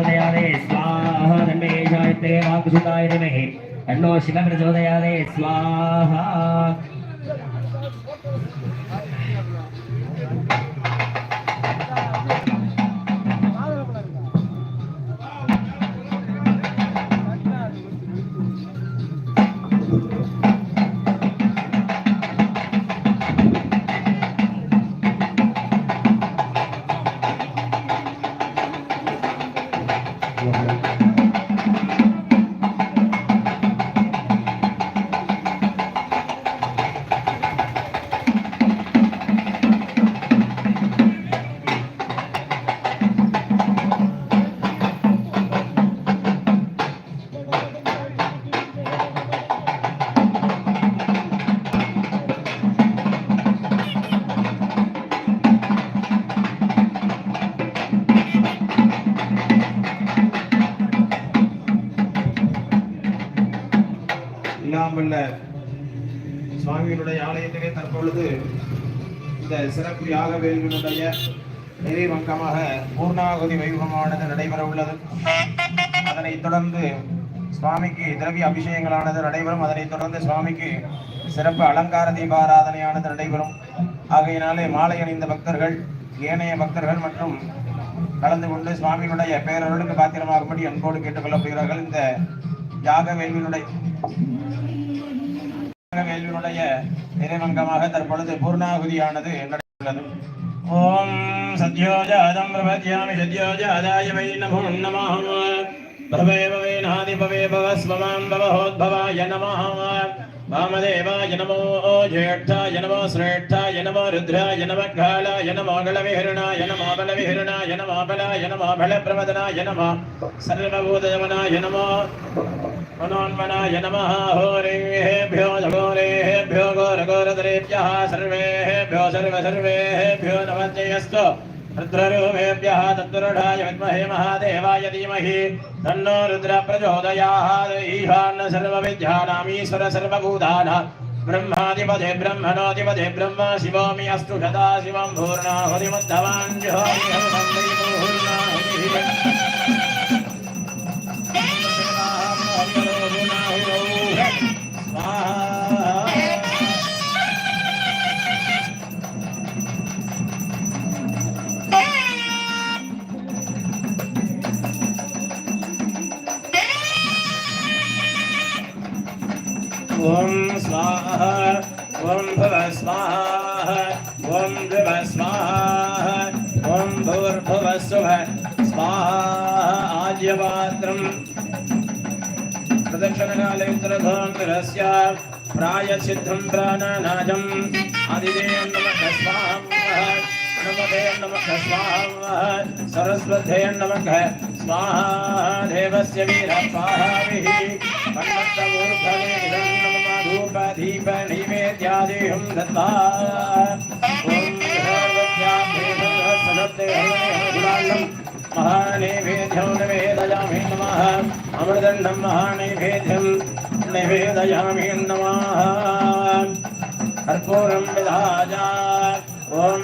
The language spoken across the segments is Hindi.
प्रचोदयादे स्वाहा रमेशाय वाकुसुताय नमः अन्नो शिखा प्रचोदयादे स्वाहा தற்பொழுது இந்த சிறப்பு யாக வேல்களுடைய நிறைவங்கமாக பூர்ணாகுதி வைபவமானது நடைபெற உள்ளது அதனைத் தொடர்ந்து சுவாமிக்கு திரவிய அபிஷேகங்களானது நடைபெறும். அதனைத் தொடர்ந்து சுவாமிக்கு சிறப்பு அலங்கார தீபாராதனையானது நடைபெறும். ஆகையினாலே மாலை அணிந்த பக்தர்கள் ஏனைய பக்தர்கள் மற்றும் கலந்து கொண்டு சுவாமியினுடைய பேரர்களுக்கு பாத்திரமாகும்படி அன்போடு கேட்டுக்கொள்ளப்படுகிறார்கள் இந்த யாக வேள்வியினுடைய வேள்வியினுடைய நிறைவங்கமாக தற்பொழுது பூர்ணாகுதியானது நடக்கிறது. ஓம் சத்யோஜாதம் பிரபத்யாமி சத்யோஜாதாய வை நமோ நமः பிரபேபவே பவே நாதி பவே பவ ஸ்வமாம் பவஹோத்பவாய நமः வாமதேவாய நமோ ஜேஷ்டாய நமோ ஸ்ரேஷ்டாய நமோ ருத்ராய நம காலாய நமோ கலவிஹரணாய நமோ பலவிஹரணாய நமோ பலாய நமோ பலப்பிரமதனாய நமோ சர்வபூதயமனாய நமோ मनोन्मनाय नमः। होरेभ्यो घोरेभ्यो घोरघोरधरेभ्यः सर्वेभ्यो सर्व सर्वेभ्यो नमस्तेऽस्तु रुद्ररूपेभ्यः तद्दुरुढाय विद्महे महादेवाय धीमहि। तन्नो रुद्र प्रचोदयात् ईशान सर्वविद्यानामीश्वर सर्वभूतानां। ब्रह्माधिपदे ब्रह्मणोऽधिपदे ब्रह्म शिवोमि अस्तु सदा शिवं पूर्णाहुतिमुद्धवान्। जुहोमि हविषं ఓం స్వాహ ఓం భవ స్వాహ ఓం భవ స్వాహ ఓం భువర్భవ స్వాహ ఆద్యపాత్రం उत्तरधोन्तरस्य प्रायसिद्धं प्राणनाजम् आदिदेयं नमः स्वाहा नमः स्वाहा सरस्वते नमः स्वाहा देवस्य वीरः स्वाहाभिः दत्ता ॐ महानैवेद्यं निवेदयामि नमः अमृदण्डं महानैवेद्यं निवेदयामि नमः कर्पूरं विधाजा ॐ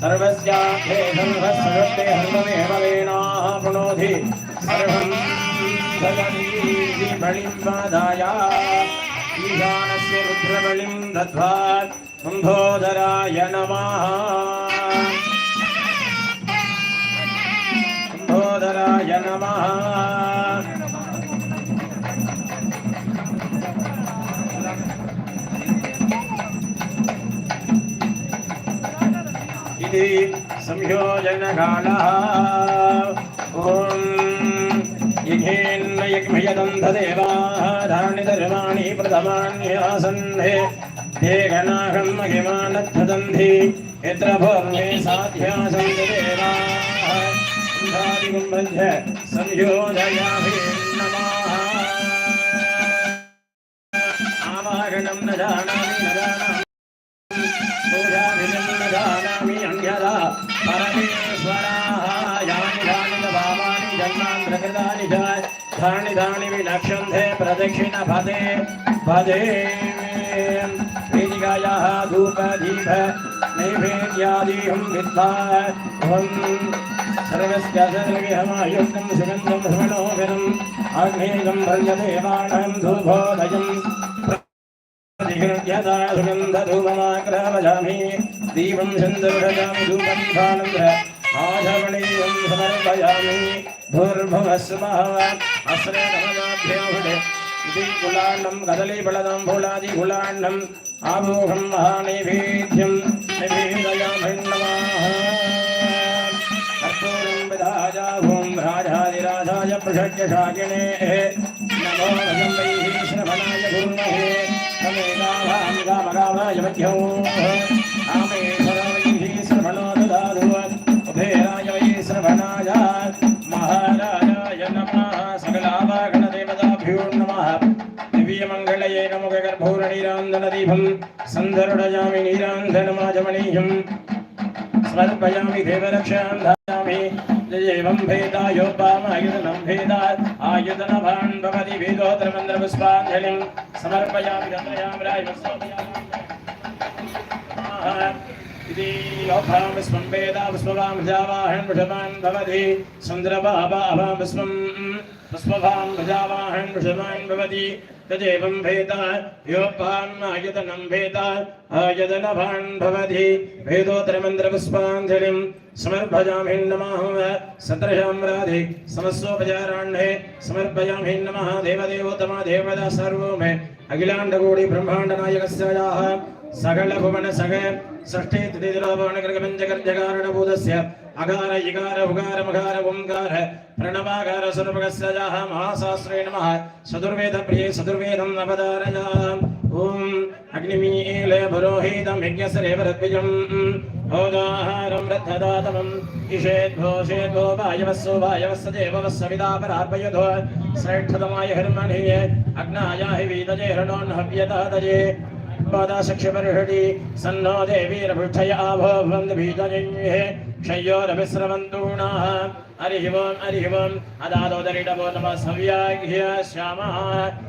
सर्वस्याखे सर्वस्वते हर्ममेव वेणाः पुनोधि सर्वं जगदीति बलिं वादाया ईशानस्य रुद्रबलिं दत्त्वा कुम्भोदराय नमः संयोजनकालः ॐ यज्ञेन्न यज्ञयदन्धदेवाः धान्यधर्माणि प्रथमान्यासन्धे। ते गणाहं महिमानद्धदन्धि यत्र भूर्वे साध्यासन्ति देवाः कुम्भादिकुम्भञ्च संयोजयामि नमः आवाहनं न जानामि न जानामि। जन्मान्तरकृतानि च धानि धानि विनक्ष्यन्ते प्रदक्षिणपदे पदे वेदिका पूजायाः धूपदीप नैवेद्यादिहं विद्वाहम् सर्वस्य सर्वगृहमायुक्तं सुगन्धं भ्रमणोदरम् आग्नेयं भर्यदेवाणां धूपोदयम् प्रतिगृह्यता दीपं सन्दर्शयामि धूपं भानन्द्र आधवणीयं समर्पयामि ൂർഭവസ്മഹവസ്രേണഭ്യോഹുലാണ്ഡം കദലീഫലതം ഫൂളാദിഫുലാണ്ഡം ആമോഹം മഹാനൈവേദ്യം കർപ്പൂരം വിധാജാഭൂം രാജാതിരാജായ പൃഷജ്ഞശാകിണേ നമോ വൈശ്രവണായ ഗുർമഹേ സമേകാഭാമികാമകാഭായ മധ്യോ ചന്ദനദീപം സന്ധരുടയാമി നീരാന്ധനമാജമണീയം സ്മർപ്പയാമി ദേവരക്ഷാം ധാരാമി ജൈവം ഭേദായോപാമായുധനം ഭേദാത് ആയുധനഭാൻ ഭവതി വേദോത്രമന്ത്രപുഷ്പാഞ്ജലിം സമർപ്പയാമി ഗമയാമി രായ इति लोभां विश्वं वेदा वृषभान् भवति। तदेवं भेदा, योपान् आयतनं भेदा आयतनभान् भवति। वेदोत्तरमन्त्रपुष्पाञ्जलिं समर्पयामि नमः। सत्रशां राधे समस्वोपचाराण्ये समर्पयामि नमः। देवदेवोत्तमा देवदा सर्वो मे अखिलाण्डकोटि ब्रह्माण्डनायकस्याः सकल भुवन सग षष्ठे तिथिरावण गर्गपञ्चकर्जकारणभूतस्य अकार इकार उकार मकार ओङ्कार प्रणवाकार स्वरूपकस्य जाः, महाशास्त्रे नमः। चतुर्वेदप्रिये चतुर्वेदं नवदारया ॐ अग्निमीले पुरोहितं यज्ञसरेवरद्विजम् होदाहारं रथदातमम् इषेद्घोषेद्घो वायवस्सो वायवस्य देववस्य विदापरार्पयधो श्रेष्ठतमाय हर्मणे अग्नाया हि वीतजे हृणोन्हव्यतादये पादाशक्षपर्षडि सन्नो देवीरपृष्ठय आभवन् क्षय्योरभिस्रवन्तूणाः हरिः ओम् हरिः ओम्। अदादोदरिडवो नमः सव्याघ्य श्यामः।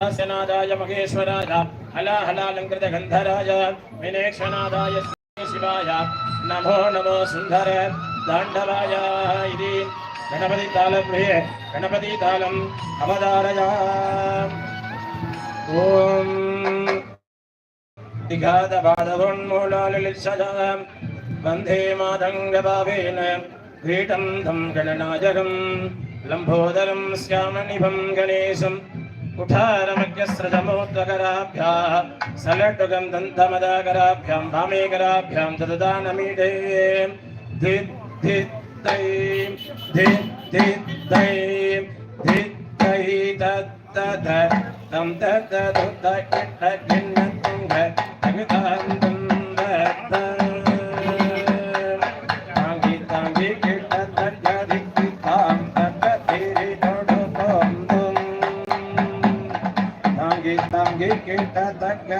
हलास्यनादाय महेश्वराय हला हलालङ्कृतगन्धराय विनेक्षनादाय शिवाय नमो नमो सुन्दर दाण्डवाय इति गणपति तालप्रिये गणपति तालम् अवतारय ॐ दिघातपादवोन्मूलालिलित्सदा वन्दे मातङ्गभावेन क्रीटं तं गणनायकं लम्बोदरं श्यामनिभं गणेशं कुठारमग्यस्रजमोत्तकराभ्याः सलड्डुगं वामेकराभ्यां तददानमीडे। धि धि दै धि धि दै धि दै तत्तद तं तगतान्तं கேட்ட தக்க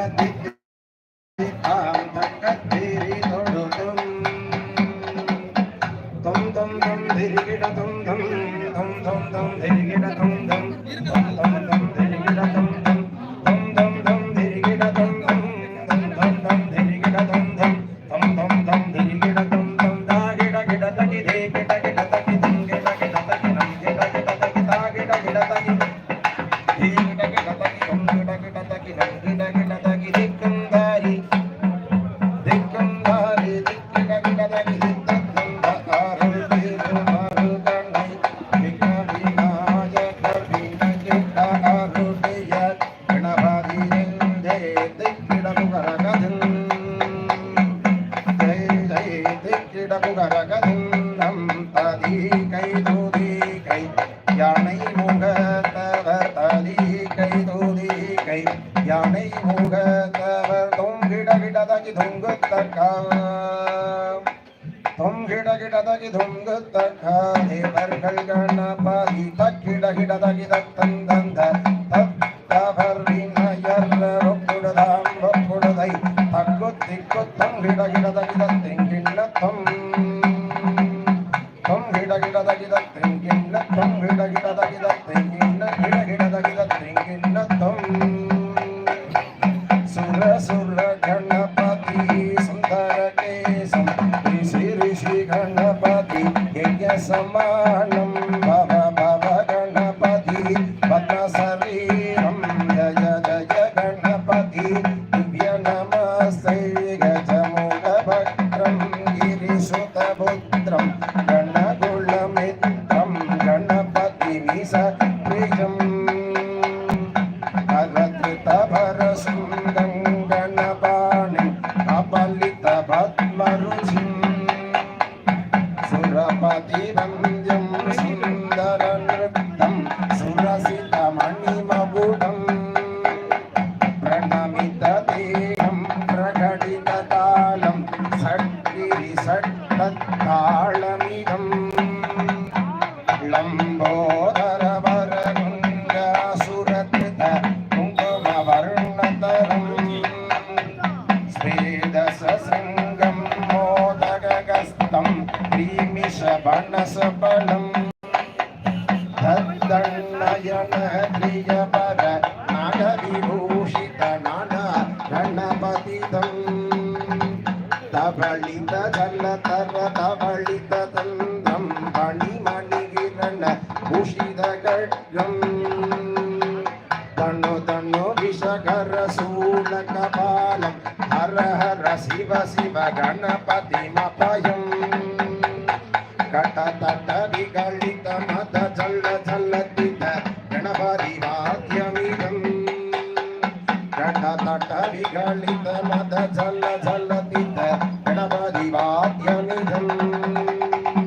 தும் கிட கிடதகி துங்குத்தக தும் கிட கிடதகி துங்குத்தக தேவர்கள் கணபதி தக்கிட கிடதகி தந்தந்த தத்தவர் வினயர் ரொக்குடுதாம் ரொக்குடுதை தக்கு திக்கு தும் கிட கிடதகி தத்தெங்கிண்ண தும் தும் கிட கிடதகி தத்தெங்கிண்ண தும் கிட கிடதகி தத்தெங்க क्रीमिषबणसबलम् तद्दण्डयन प्रियपर नागविभूषित नाना गणपतितम् तवलित जलतर तवलित तन्द्रं पणिमणिगिरण भूषित हर हर शिव शिव गणपतिमपयम्।